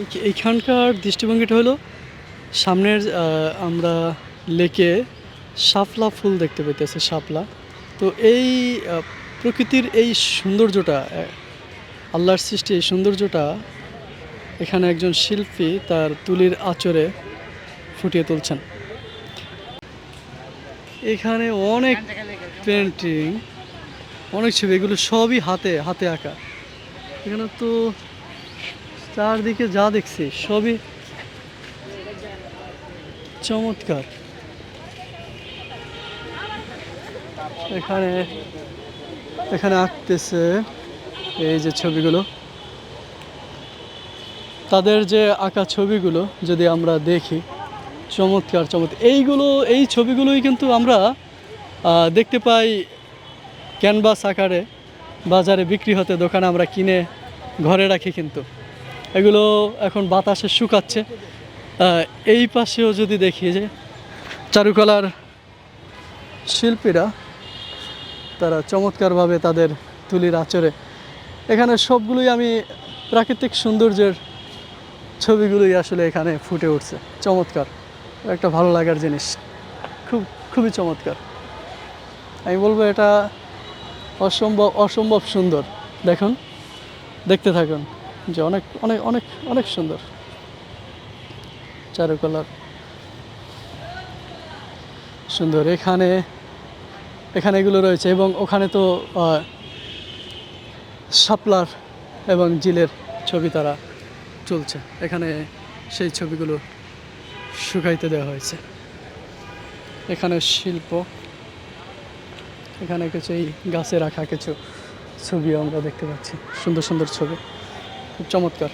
এই- এইখানকার দৃষ্টিভঙ্গিটা হলো, সামনের আমরা লেকে শাপলা ফুল দেখতে পেতেছি শাপলা। তো এই প্রকৃতির এই সৌন্দর্যটা আল্লাহর সৃষ্টি এই সৌন্দর্যটা এখানে একজন শিল্পী তার তুলির আচরে ফুটিয়ে তুলছেন। এখানে অনেক পেন্টিং অনেক ছবি, এগুলো সবই হাতে হাতে আঁকা। এখানে তো চারদিকে যা দেখছি, সবই চমৎকার। এখানে এখানে আঁকতেছে এই যে ছবিগুলো। তাদের যে আঁকা ছবিগুলো যদি আমরা দেখি, চমৎকার চমৎকার এইগুলো, এই ছবিগুলোই কিন্তু আমরা দেখতে পাই ক্যানভাস আকারে বাজারে বিক্রি হতে, দোকানে আমরা কিনে, ঘরে রাখি কিন্তু। এগুলো এখন বাতাসে শুকাচ্ছে। এই পাশেও যদি দেখি যে চারুকলার শিল্পীরা, তারা চমৎকারভাবে তাদের তুলির আচরে এখানে সবগুলোই আমি প্রাকৃতিক সৌন্দর্যের ছবিগুলোই আসলে এখানে ফুটে উঠছে। চমৎকার। একটা ভালো লাগার জিনিস। খুব, খুবই চমৎকার। আমি বলব এটা অসম্ভব অসম্ভব সুন্দর। দেখুন, দেখতে থাকুন। যে অনেক অনেক অনেক অনেক সুন্দর। চারুকলার। সুন্দর। এখানে এখানে এগুলো রয়েছে এবং ওখানে তো শাপলার এবং জিলের ছবি তারা চলছে এখানে সেই ছবিগুলো শুকাইতে দেওয়া হয়েছে। এখানে শিল্প। এখানে কিছু এই গাছে রাখা কিছু ছবিও আমরা দেখতে পাচ্ছি। সুন্দর সুন্দর ছবি। খুব চমৎকার।